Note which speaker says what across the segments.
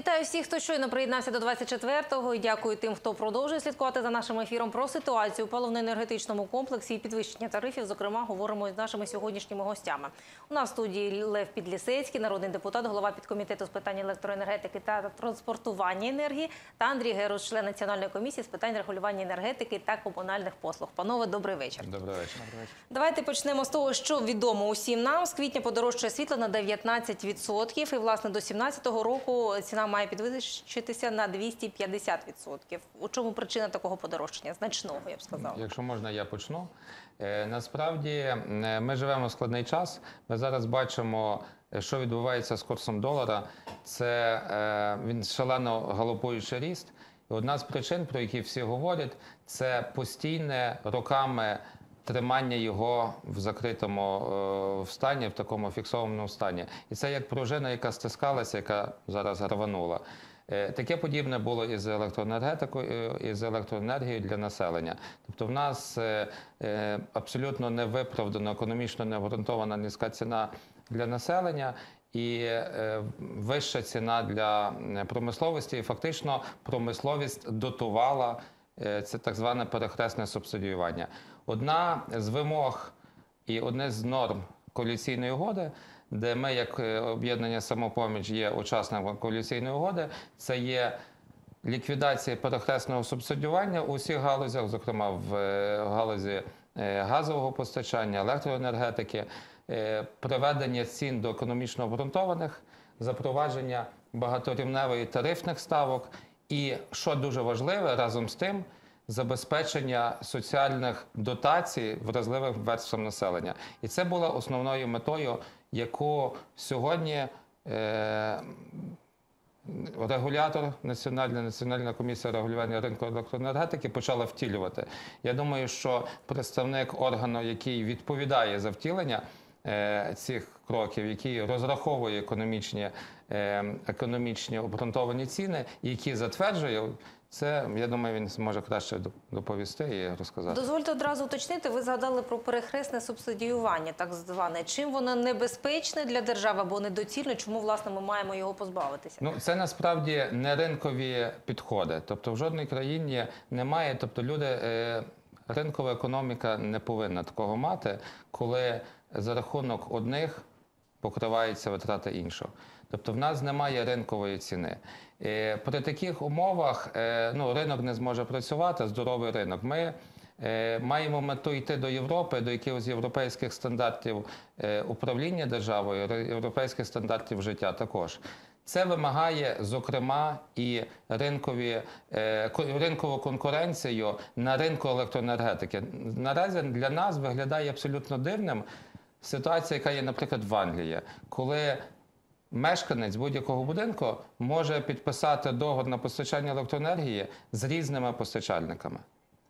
Speaker 1: Вітаю всіх, хто щойно приєднався до 24-го. І дякую тим, хто продовжує слідкувати за нашим ефіром про ситуацію у паливно-енергетичному комплексі і підвищення тарифів. Зокрема, говоримо із нашими сьогоднішніми гостями. У нас в студії Лев Підлісецький, народний депутат, голова підкомітету з питань електроенергетики та транспортування енергії, та Андрій Герус, член національної комісії з питань регулювання енергетики та комунальних послуг. Панове, добрий вечір.
Speaker 2: Добрий вечір.
Speaker 1: Давайте почнемо з того, що відомо усім нам. З квітня подорожчає світло на 19%, і власне до 2017 року ціна має підвищитися на 250%. У чому причина такого подорожчання? Значного, я б сказала.
Speaker 2: Якщо можна, я почну. Е, Насправді е, ми живемо в складний час. Ми зараз бачимо, е, що відбувається з курсом долара. Це він шалено галопуючий ріст. Одна з причин, про які всі говорять, це постійне роками тримання його в закритому е, в стані, в такому фіксованому стані. І це як пружина, яка стискалася, яка зараз рванула. Е, Таке подібне було і з електроенергетикою, і з електроенергією для населення. Тобто, в нас е, е, абсолютно невиправдано, економічно необґрунтована низька ціна для населення. І е, вища ціна для е, промисловості, і фактично промисловість дотувала е, це так зване перехресне субсидіювання. Одна з вимог і одне з норм коаліційної угоди, де ми, як е, об'єднання самопоміч, є учасником коаліційної угоди, це є ліквідація перехресного субсидіювання у всіх галузях, зокрема в е, галузі е, газового постачання, електроенергетики, е, приведення цін до економічно обґрунтованих, запровадження багаторівневої тарифних ставок. І що дуже важливе, разом з тим, забезпечення соціальних дотацій вразливих верствам населення. І це була основною метою, яку сьогодні е, регулятор Національна національна комісія регулювання ринку електроенергетики почала втілювати. Я думаю, що представник органу, який відповідає за втілення цих кроків, який розраховує економічні, е, економічні обґрунтовані ціни, які затверджує. Це я думаю, він зможе краще доп- доповісти і розказати.
Speaker 1: Дозвольте одразу уточнити. Ви згадали про перехресне субсидіювання, так зване. Чим воно небезпечне для держави або недоцільне? Чому власне ми маємо його позбавитися?
Speaker 2: Ну, це насправді не ринкові підходи. Тобто в жодній країні немає. Тобто, люди, е, ринкова економіка не повинна такого мати, коли за рахунок одних покриваються витрати іншого. Тобто в нас немає ринкової ціни. Е, При таких умовах е, ну, ринок не зможе працювати, здоровий ринок. Ми е, маємо мету йти до Європи, до якихось європейських стандартів управління державою, європейських стандартів життя також. Це вимагає, зокрема, і ринкові, ринкову конкуренцію на ринку електроенергетики. Наразі для нас виглядає абсолютно дивним ситуація, яка є, наприклад, в Англії, коли мешканець будь-якого будинку може підписати договір на постачання електроенергії з різними постачальниками.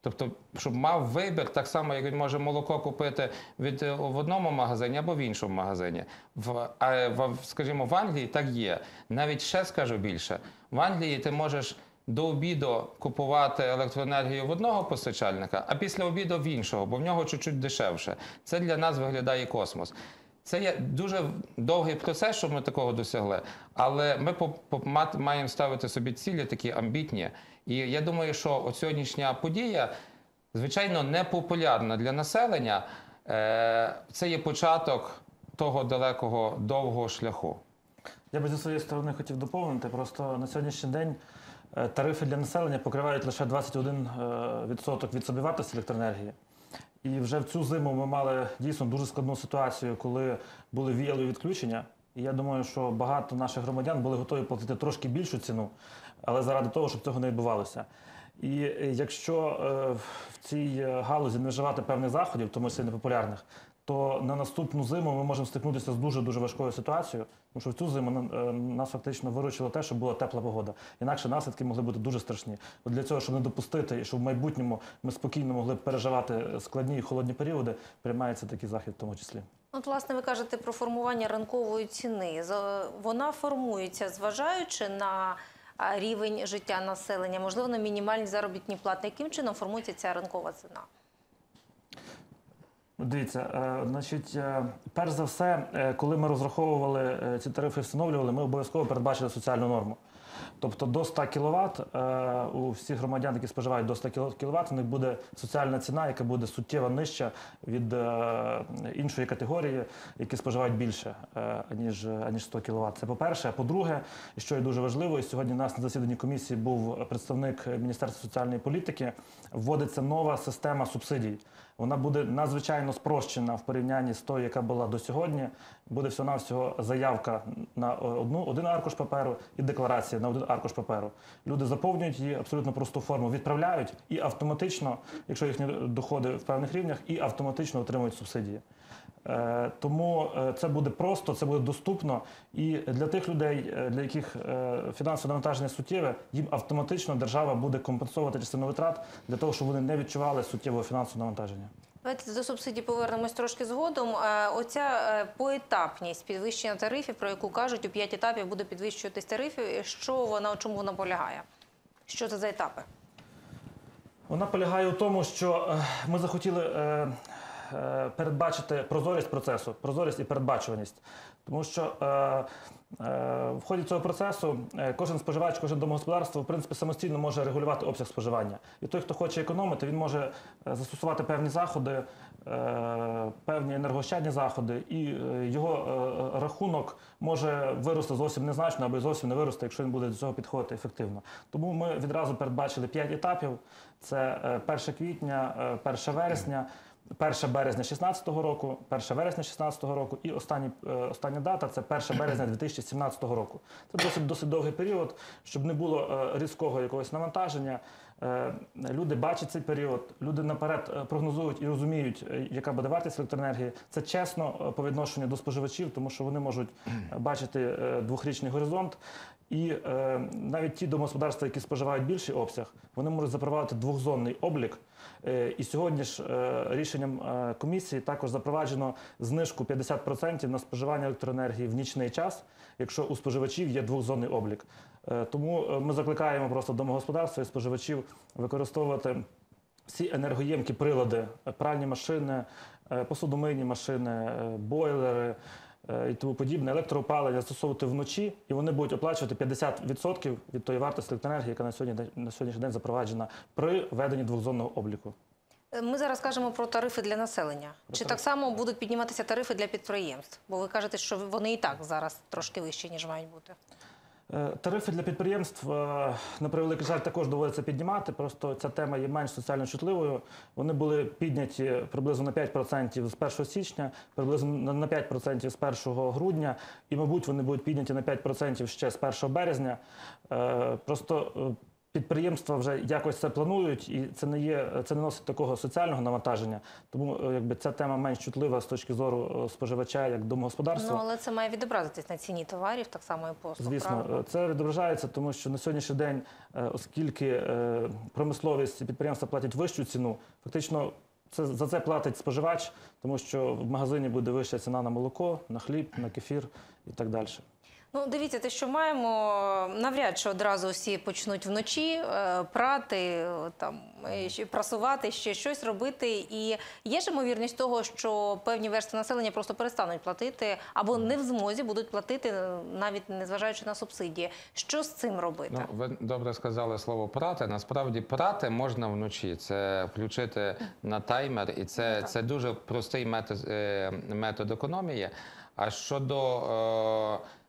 Speaker 2: Тобто, щоб мав вибір, так само, як він може молоко купити від, е, в одному магазині або в іншому магазині. В, а, в, скажімо, в Англії так є. Навіть ще скажу більше: в Англії ти можеш до обіду купувати електроенергію в одного постачальника, а після обіду в іншого, бо в нього чуть-чуть дешевше. Це для нас виглядає космос. Це є дуже довгий процес, щоб ми такого досягли. Але ми маємо ставити собі цілі такі амбітні. І я думаю, що от сьогоднішня подія, звичайно, не популярна для населення. Е, Це є початок того далекого довгого шляху.
Speaker 3: Я би зі своєї сторони хотів доповнити. Просто на сьогоднішній день тарифи для населення покривають лише 21% від собівартості електроенергії. І вже в цю зиму ми мали дійсно дуже складну ситуацію, коли були віялові відключення. І я думаю, що багато наших громадян були готові платити трошки більшу ціну, але заради того, щоб цього не відбувалося. І е, якщо е, в цій е, галузі не вживати певних заходів, тому що непопулярних, то на наступну зиму ми можемо стикнутися з дуже дуже важкою ситуацією, тому що в цю зиму е, нас фактично виручило те, що була тепла погода. Інакше наслідки могли бути дуже страшні. От для цього, щоб не допустити, і щоб в майбутньому ми спокійно могли переживати складні і холодні періоди, приймається такий захід в тому числі.
Speaker 1: От, власне, ви кажете про формування ринкової ціни. Вона формується, зважаючи на рівень життя населення, можливо, на мінімальні заробітні плати. Яким чином формується ця ринкова ціна?
Speaker 3: Дивіться, е, значить, е, перш за все, е, коли ми розраховували ці тарифи, встановлювали, ми обов'язково передбачили соціальну норму. Тобто до 100 кВт у всіх громадян, які споживають до 100 кВт, у них буде соціальна ціна, яка буде суттєво нижча від е, іншої категорії, які споживають більше, е, аніж, аніж 100 кВт. Це по-перше. А по-друге, що є дуже важливо, і сьогодні у нас на засіданні комісії був представник Міністерства соціальної політики, вводиться нова система субсидій. Вона буде надзвичайно спрощена в порівнянні з тою, яка була до сьогодні. Буде всього-навсього заявка на одну, один аркуш паперу і декларація на один аркуш паперу. Люди заповнюють її абсолютно просту форму, відправляють і автоматично, якщо їхні доходи в певних рівнях, і автоматично отримують субсидії. Е, Тому е, це буде просто, це буде доступно. І для тих людей, е, для яких е, фінансове навантаження суттєве, їм автоматично держава буде компенсувати частину витрат для того, щоб вони не відчували суттєвого фінансового навантаження.
Speaker 1: Давайте до субсидій повернемось трошки згодом. Е, Оця е, поетапність підвищення тарифів, про яку кажуть, у п'ять етапів буде підвищуватись тарифи. Що вона, чому вона полягає? Що це за етапи?
Speaker 3: Вона полягає у тому, що е, ми захотіли передбачити прозорість процесу, прозорість і передбачуваність. Тому що е, е, в ході цього процесу е, кожен споживач, кожен домогосподарство в принципі самостійно може регулювати обсяг споживання. І той, хто хоче економити, він може е, застосувати певні заходи, е, певні енергоощадні заходи, і е, його е, рахунок може вирости зовсім незначно або зовсім не вирости, якщо він буде до цього підходити ефективно. Тому ми відразу передбачили 5 етапів: це е, 1 квітня, е, 1 вересня. 1 березня 2016 року, 1 вересня 2016 року і останні, е, остання дата це 1 березня 2017 року. Це досить досить довгий період, щоб не було е, різкого якогось навантаження. Е, Люди бачать цей період, люди наперед прогнозують і розуміють, яка буде вартість електроенергії. Це чесно по відношенню до споживачів, тому що вони можуть бачити двохрічний горизонт. І е, навіть ті домогосподарства, які споживають більший обсяг, вони можуть запровадити двохзонний облік. Е, і сьогодні ж е, рішенням е, комісії також запроваджено знижку 50% на споживання електроенергії в нічний час, якщо у споживачів є двохзонний облік. Е, тому е, ми закликаємо просто домогосподарства і споживачів використовувати всі енергоємкі прилади, е, пральні машини, е, посудомийні машини, бойлери і тому подібне, електроопалення застосовувати вночі, і вони будуть оплачувати 50% від тої вартості електроенергії, яка на сьогодні на сьогоднішній день запроваджена при веденні двохзонного обліку.
Speaker 1: Е, Ми зараз кажемо про тарифи для населення. Чи так само будуть підніматися тарифи для підприємств? Бо ви кажете, що вони і так зараз трошки вищі, ніж мають бути.
Speaker 3: Е, Тарифи для підприємств, е, на превеликий жаль, також доводиться піднімати. Просто ця тема є менш соціально чутливою. Вони були підняті приблизно на 5% з 1 січня, приблизно на на 5% з 1 грудня, і, мабуть, вони будуть підняті на 5% ще з 1 березня. Е, Просто підприємства вже якось це планують, і це не є це не носить такого соціального навантаження. Тому е, якби ця тема менш чутлива з точки зору е, споживача як домогосподарства.
Speaker 1: Ну але це має відобразитись на ціні товарів, так само і послуг.
Speaker 3: Звісно,
Speaker 1: правильно?
Speaker 3: е, це відображається, тому що на сьогоднішній день, оскільки промисловість і підприємства платять вищу ціну, фактично це за це платить споживач, тому що в магазині буде вища ціна на молоко, на хліб, на кефір і так далі.
Speaker 1: Ну, дивіться, те, що маємо, навряд чи одразу всі почнуть вночі е, прати, там е, прасувати, ще щось робити. І є ж ймовірність того, що певні верстви населення просто перестануть платити або не в змозі будуть платити, е, навіть незважаючи на субсидії. Що з цим робити?
Speaker 2: Ну, ви добре сказали слово прати. Насправді прати можна вночі. Це включити на таймер, і це, це дуже простий метод, метод економії. А щодо е,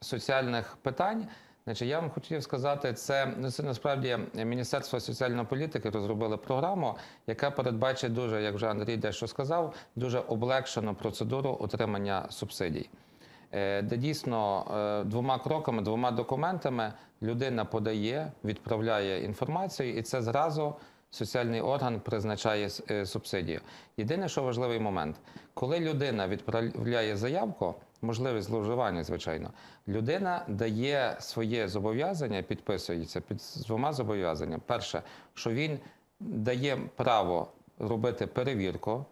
Speaker 2: соціальних питань, значить, я вам хотів сказати, це, ну, насправді Міністерство соціальної політики розробило програму, яка передбачить дуже, як вже Андрій дещо сказав, дуже облегшену процедуру отримання субсидій. Е, де дійсно е, двома кроками, двома документами людина подає, відправляє інформацію, і це зразу соціальний орган призначає е, субсидію. Єдине, що важливий момент, коли людина відправляє заявку, можливість зловживання, звичайно, людина дає своє зобов'язання, підписується під двома зобов'язаннями. Перше, що він дає право робити перевірку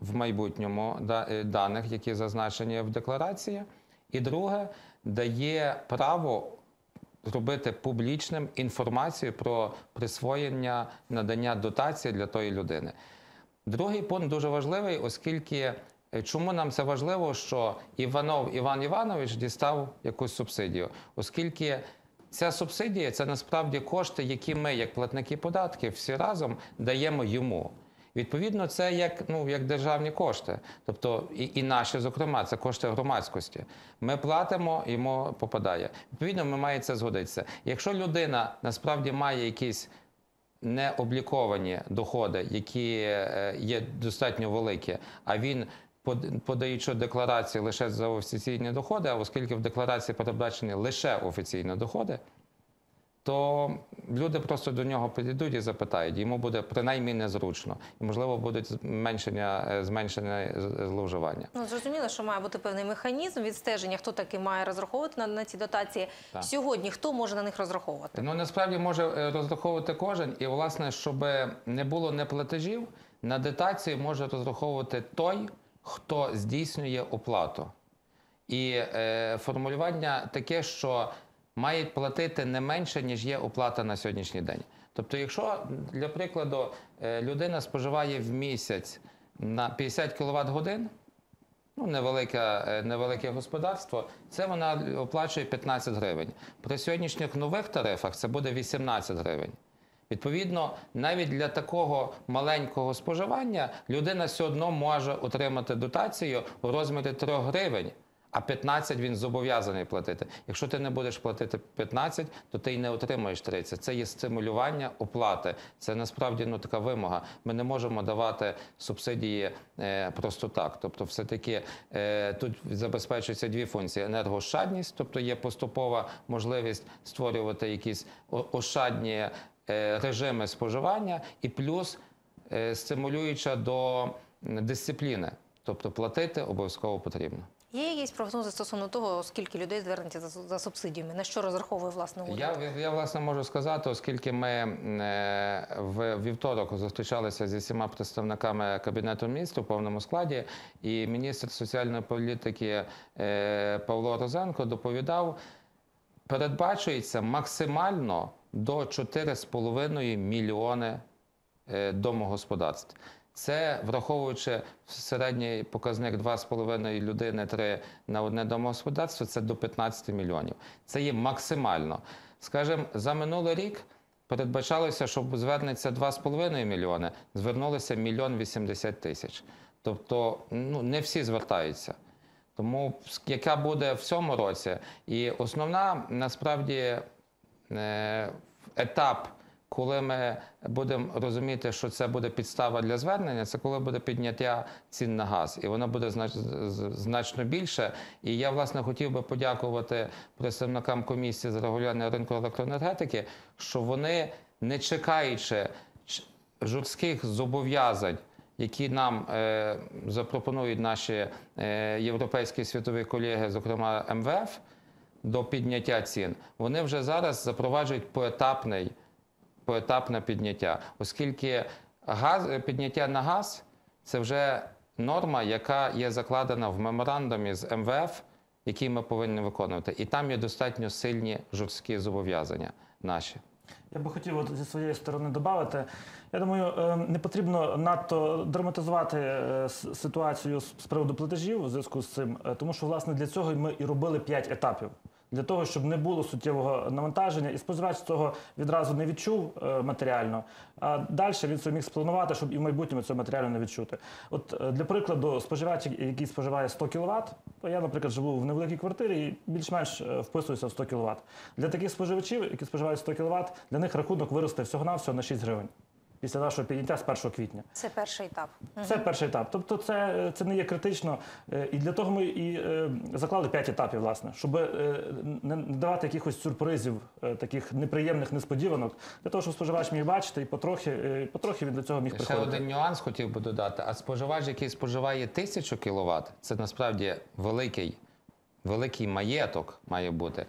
Speaker 2: в майбутньому е, даних, які зазначені в декларації. І друге, дає право зробити публічним інформацію про присвоєння надання дотації для тої людини. Другий пункт дуже важливий, оскільки чому нам це важливо, що Іванов Іван Іванович дістав якусь субсидію, оскільки ця субсидія це насправді кошти, які ми, як платники податків, всі разом даємо йому. Відповідно, це як, ну, як державні кошти, тобто і, і наші, зокрема, це кошти громадськості. Ми платимо, йому попадає. Відповідно, ми маємо це згодитися. Якщо людина насправді має якісь необліковані доходи, які е, є достатньо великі, а він подаючи декларацію лише за офіційні доходи, а оскільки в декларації передбачені лише офіційні доходи, то люди просто до нього підійдуть і запитають, йому буде принаймні незручно, і можливо будуть зменшення, е, зменшення зловживання.
Speaker 1: Ну, зрозуміло, що має бути певний механізм відстеження, хто таки має розраховувати на, на ці дотації.
Speaker 2: Так.
Speaker 1: Сьогодні хто може на них розраховувати?
Speaker 2: Ну насправді може е, розраховувати кожен, і власне, щоб не було неплатежів, на дотації може розраховувати той, хто здійснює оплату. І е, формулювання таке, що мають платити не менше, ніж є оплата на сьогоднішній день. Тобто, якщо для прикладу е, людина споживає в місяць на 50 кВт годин, ну, невелике, невелике господарство, це вона оплачує 15 гривень. При сьогоднішніх нових тарифах це буде 18 гривень. Відповідно, навіть для такого маленького споживання людина все одно може отримати дотацію у розмірі 3 гривень, а 15 він зобов'язаний платити. Якщо ти не будеш платити 15, то ти й не отримаєш 30. Це є стимулювання оплати. Це насправді ну, така вимога. Ми не можемо давати субсидії е, просто так. Тобто, все-таки е, тут забезпечуються дві функції: енергоощадність, тобто є поступова можливість створювати якісь ощадні режими споживання, і плюс е, стимулююча до дисципліни. Тобто платити обов'язково потрібно.
Speaker 1: Є якісь прогнози стосовно того, скільки людей звернеться за, за субсидіями? На що розраховує власне уряд?
Speaker 2: Я, я власне можу сказати, оскільки ми е, в вівторок зустрічалися зі всіма представниками кабінету міністрів у повному складі, і міністр соціальної політики е, Павло Розенко доповідав, передбачується максимально до 4,5 мільйони е, домогосподарств. Це враховуючи середній показник 2,5 людини 3 на одне домогосподарство, це до 15 мільйонів. Це є максимально. Скажімо, за минулий рік передбачалося, що звернеться 2,5 мільйони, звернулося мільйон 80 тисяч. Тобто, ну не всі звертаються. Тому яка буде в цьому році? І основна насправді етап, коли ми будемо розуміти, що це буде підстава для звернення, це коли буде підняття цін на газ, і воно буде знач, значно більше. І я власне хотів би подякувати представникам комісії з регулювання ринку електроенергетики, що вони, не чекаючи жорстких зобов'язань. Які нам е, запропонують наші е, європейські світові колеги, зокрема МВФ, до підняття цін, вони вже зараз запроваджують поетапний, поетапне підняття, оскільки газ, підняття на газ це вже норма, яка є закладена в меморандумі з МВФ, який ми повинні виконувати. І там є достатньо сильні жорсткі зобов'язання наші.
Speaker 3: Я би хотів от зі своєї сторони додати. Я думаю, е, не потрібно надто драматизувати е, ситуацію з приводу платежів у зв'язку з цим, е, тому що власне для цього ми і робили 5 етапів. Для того, щоб не було суттєвого навантаження, і споживач цього відразу не відчув е, матеріально. А далі він собі міг спланувати, щоб і в майбутньому цього матеріально не відчути. От е, для прикладу, споживач, який споживає 100 кВт, я, наприклад, живу в невеликій квартирі і більш-менш е, вписуюся в 100 кВт. Для таких споживачів, які споживають 100 кВт, для них рахунок виросте всього-навсього на 6 гривень після нашого підняття з 1 квітня.
Speaker 1: Це перший етап.
Speaker 3: Це перший етап. Тобто, це, це не є критично. Е, І для того ми і е, заклали 5 етапів, власне, щоб е, не давати якихось сюрпризів, таких неприємних несподіванок, для того, щоб споживач міг бачити і потрохи, потрохи він до цього міг
Speaker 2: Ще
Speaker 3: приходити.
Speaker 2: один нюанс хотів би додати. А споживач, який споживає 1000 кВт, це насправді великий, великий маєток має бути.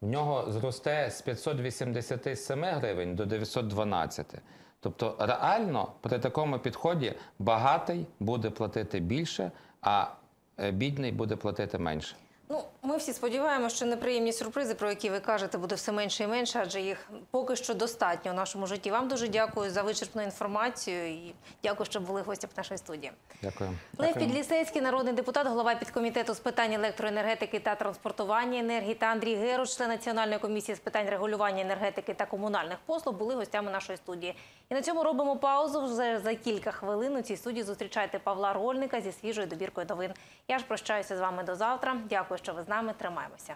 Speaker 2: В нього зросте з 587 гривень до 912. Тобто реально при такому підході багатий буде платити більше, а е, бідний буде платити менше.
Speaker 1: Ми всі сподіваємося, що неприємні сюрпризи, про які ви кажете, буде все менше і менше, адже їх поки що достатньо в нашому житті. Вам дуже дякую за вичерпну інформацію і дякую, що були гостями нашої студії.
Speaker 2: Дякую.
Speaker 1: Лев Підлісецький, народний депутат, голова підкомітету з питань електроенергетики та транспортування енергії та Андрій Геруш, член Національної комісії з питань регулювання енергетики та комунальних послуг, були гостями нашої студії. І на цьому робимо паузу. Вже за кілька хвилин у цій студії зустрічайте Павла Рольника зі свіжою добіркою новин. Я ж прощаюся з вами до завтра. Дякую, що ви з нами. Тримаємося.